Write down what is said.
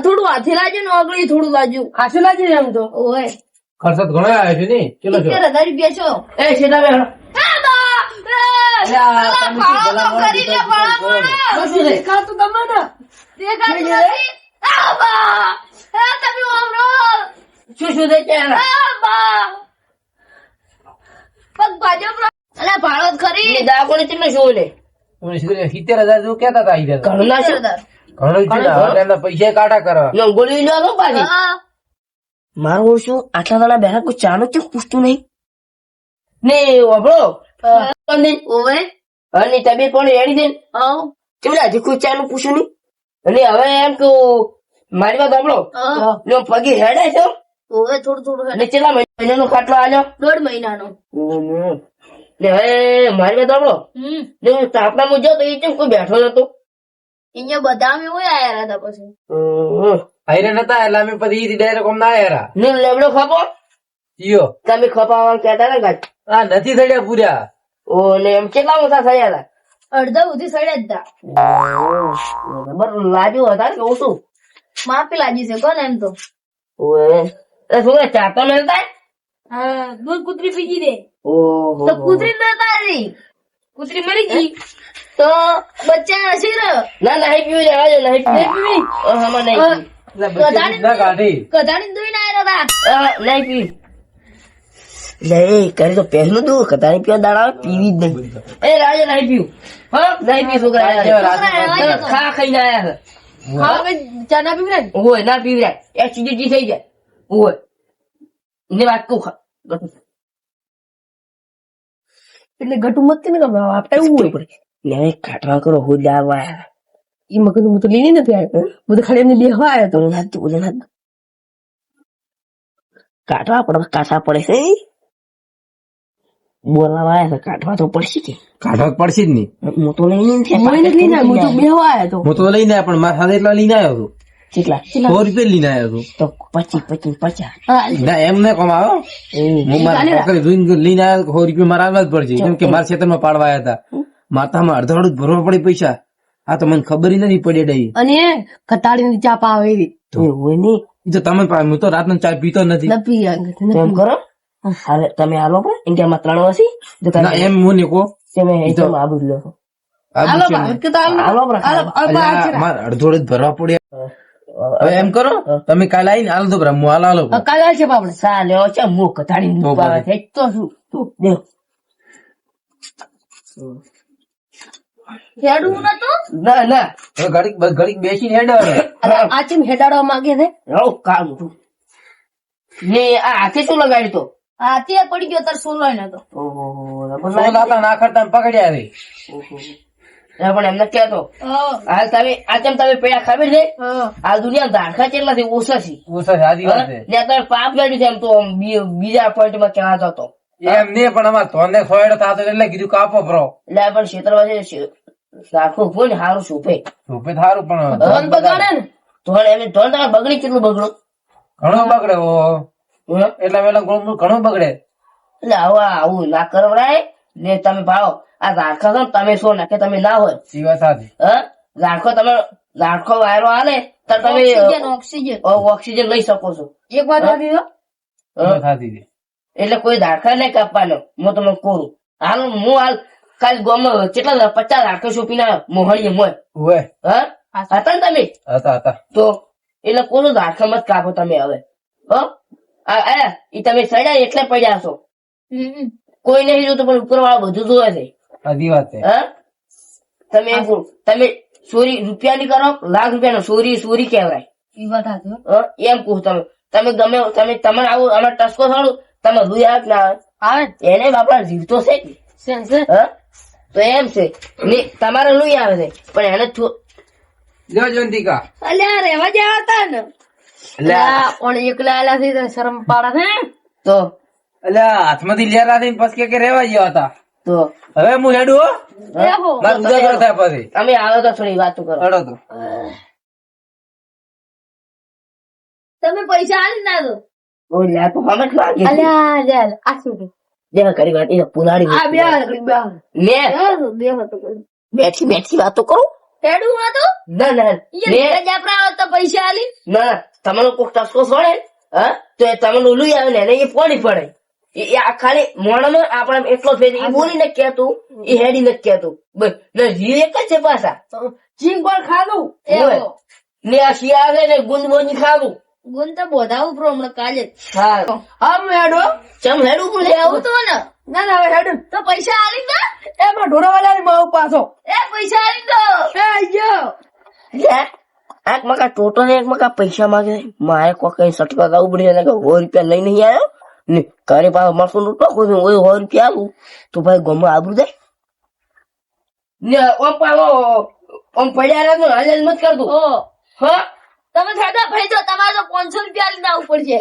આ થોડું હાથે લાજો ને આગળ થોડું લાગ્યું ખાસું લાગે એમ તો. ઓય. ખર્ચ તો ઘણો આવ્યો છે ને ચલો છો હજાર રૂપિયા છો. એ શેઠા બે ભાડો ખરી. દાકોને કેટલો શું લે સિત્તેર હજાર જેવું કેતા હતા ઘણું ના ઘણું પૈસા કાઢા કરવા ગોળી લો લો પાછી મારું શું આટલા દાડા બેઠા કોઈ ચાનો કેમ પૂછતું નહીં? ને વાપરો ઓવે. અને તબિયત પણ રેડી દે. કેમલા હજી કોઈ ચાનું પૂછ્યું નહીં? અને હવે એમ કે મારી વાત સાંભળો. લો પગે હેડે છો ઓવે, થોડું થોડું અને કેટલા મહિનાનો ખાટલો આલ્યો? દોઢ મહિનાનો. ને હવે મારી વાત સાંભળો. ને હું તો એ કેમ કોઈ બેઠો નતો? અહીંયા બધા અમે આયા હતા પછી. હમ. આયરે એટલે અમે પછી ડાયરેક્ટ આમ ના આયરા. ને લેબડો ખપો? ઈયો. તમે ખપાવવાનું કહેતા ને ગાજ આ નથી થયા પૂર્યા ઓ ને એમ કેટલા મોટા થયા હતા? અડધા સુધી સડ્યા જ હતા બરાબર લાગ્યું હતા કે ઓછું માપી લાગી છે કોને એમ તો? ઓએ એ શું ચા તો મળતા હા દૂધ કૂતરી પીજી દે. ઓહો. તો કૂતરી નતા રહી કૂતરી મરી ગઈ? તો બચ્ચા હશે રહ્યો ના નહીં પીવું લેવા નહીં પીવું નહીં પીવું. ના કધાણી ના આવ્યા હતા નહીં પીવું. લે કરે તો પહેલું દૂર કદાચ પીવા દાડા પીવી જ નહીં. એ રાજે નહીં પીવું. હા? નહીં પીવું છોકરા ખા ખાઈને આયા છે. ખાવા ચા ના પીવડે ને? ઓય ના પીવી જાય એસિડિટી થઈ જાય. ઓય ને વાત કહું ખા. એટલે ગટુ મત ને આપડે એવું હોય. ને હવે કાઢવા કરો હું લાવા એ મગન હું તો લઈને નથી આવ્યો. હું? તો ખાલી એમને લેવા આવ્યો તો. ના તું બોલે ના કાઢવા પડે કાઠા પડે છે. બોલાવા આવ્યા તો કાઢવા તો પડશે કે. કાઢવા તો પડશે જ નહીં. હું તો લઈને હું તો લઈને આવ્યો હું તો બેહવા આવ્યો. તો. હું તો લઈને આવ્યો પણ મારા સાથે એટલા લઈને આવ્યો હતો. કેટલા સો રૂપિયા લઈને આવ્યો હતો તો પચીસ પચીસ પચાસ. ના એમ ના કમાવો હું. મારા છોકરી જોઈને લઈને આવ્યો સો રૂપિયા મારા આવવા જ પડશે. કેમ કે મારા ખેતરમાં પાડવા આવ્યા હતા. માતામાં અડધા અડધ ભરવા પડે પૈસા. આ તો મને ખબર નથી પડી ડઈ અને કટાળી ચા પાવે એવી નહીં તો તમે પા- હું તો રાતનો ચા પીતો નથી. એમ કરો? હાલે તમે હાલો પણ. ઇન્ડિયામાં ત્રણ તમે એમ હું ને કહો. તમે આબુ લો. આ હાલો પૂછે બા, ને. કે તો હાલો. હાલો પણ હાલો, હાલો, હવે એમ કરો તમે કાલે આવીને હાલ દો બરા હું હાલ હાલો કાલે આવશે બાપડે. સા લેવો છે મુખ કથાડી મુખ આવે છે. તો શું? તું દેવ. નતું? ના ના. ઘડીક ઘડીક બેસીને હેડો હવે. અરે આ ચીમ હેડાડવા માંગે છે? રહો કામ તું ને આ હાથે શું લગાડ્યું તો? આ પડી ગયો તાર સોલો નતો ઓહો સો દાતા ના ખરતા ને પકડ્યા રે પણ એમને કહેતો હાલ તમે આ કેમ તમે પેડા ખબર છે? હા. હાલ દુનિયા ધારખા કેટલા છે ઓછા છે. ઓછા છે, આદિ વાત છે. તમે પાપ લાગ્યું છે એમ તો બીજા પોઈન્ટમાં કહેવાતો હતો. એમ નહીં પણ અમારે તોને સોયડો થતો એટલે કીધું કાપો પ્રો એટલે પણ ક્ષેત્રમાં છે. રાખવું હોય ને સારું સુપે રૂપે થારું પણ ધોન બગાડે. ને? ધોન એમ ધોન તમારે બગડી કેટલું બગડો? ઘણો બગડે? એટલા વેલા ઘણું ઘણું બગડે. એટલે આવું આવું ના કરવડાય ને તમે ભાવ આ ઝાડખા છો ને તમે શું નાખે તમે ના હોય. હા? ઝાડખો તમે ઝાડખો વાયરો હાલે તો તમે ઓક્સિજન ઓક્સિજન. લઈ શકો છો. એક વાત સાચી છે. એટલે કોઈ ઝાડખા નહીં કાપવાનો. હું તમને કહું હાલ હું હાલ કાલ ગોમ કેટલા પચાસ ઝાડખા છોપીના મોહણીએ મોય. ઓવે. હા? હતા ને તમે? હતા હતા. તો એટલે કોનું ઝાડખા મત કાપો તમે હવે? હો? આ એ તમે સડ્યા એટલે પડ્યા છો. હમ. કોઈ નહીં જોતું પણ ઉપર વાળા બધું જોવે છે. આદિ વાત. છે તમે એમ તમે ચોરી રૂપિયાની કરો લાખ રૂપિયાનો ચોરી ચોરી કહેવાય. ઈ વાત હાચી હો. હા? એમ કહું તમે તમે ગમે તમે તમારે આવું આમાં ટસકો થોડું તમે દુઈ હાથ ના. આવે એને બાપા જીવતો છે. ને? તો એમ છે. ને તમારે લુઈ આવે છે. પણ એને જો જયંતિકા. અલ્યા રેવા જેવા હતા ને. એકલા આલા થી શરમ પાડે છે. તો એટલે હાથમાંથી લેર થઈને પછી કે રેવા ગયા હતા. તો? હવે હું હેડું હો? રેહો. મારે ઉજાગરો થાય પછી. તમે આવો તો થોડી વાતો કરો. હેડો તો. તમે પૈસા આલી ના દો. લે, તો લાગે. અલ્યા આ શું આ બે. લે. બેઠી બેઠી વાતો કરો? હેડું ના ના ઘરે જાપરા તો પૈસા આલી. ના તમારો કોક ટસકો સોડે હા? તો એ તમને ઓલું આવે ને એને એ પોડી પડે. એ આ ખાલી મોણમાં આપણે એટલો ફેર એ બોલી ને કેતું એ હેડી ને કેતું બસ જીવ એક જ છે પાછા. જીંગ પણ ખાધું. ને આ શિયાળે ને ગુંદ બોંદ ખાધું. ગુંદ તો બોધાવું પ્રો હમણાં કાલે હા. હા હેડો. ચમ હેડું પણ આવું તો ને? ના ના હવે હેડું. તો પૈસા આલી દો. એમાં ની બહુ પાછો. એ પૈસા આલી દો. એ આયો એક મકા ટોટો ને એક મકા પૈસા માંગે. મારે કોઈ કઈ સટકા ગાવું પડે એને કે સો રૂપિયા લઈ નહીં આવ્યો. ને તારે પાસે માણસો નું ટોકો છે ઓય હોય રૂપિયા આવું? તો ભાઈ ગમે આબરું જાય. ને ઓમ પાલો ઓમ પડ્યા રાખો હાલેલ મત કરતો. ઓ. હા? તમે ખાધા ભાઈ તો તમારે તો પાંચસો રૂપિયા લીધા દેવું પડશે.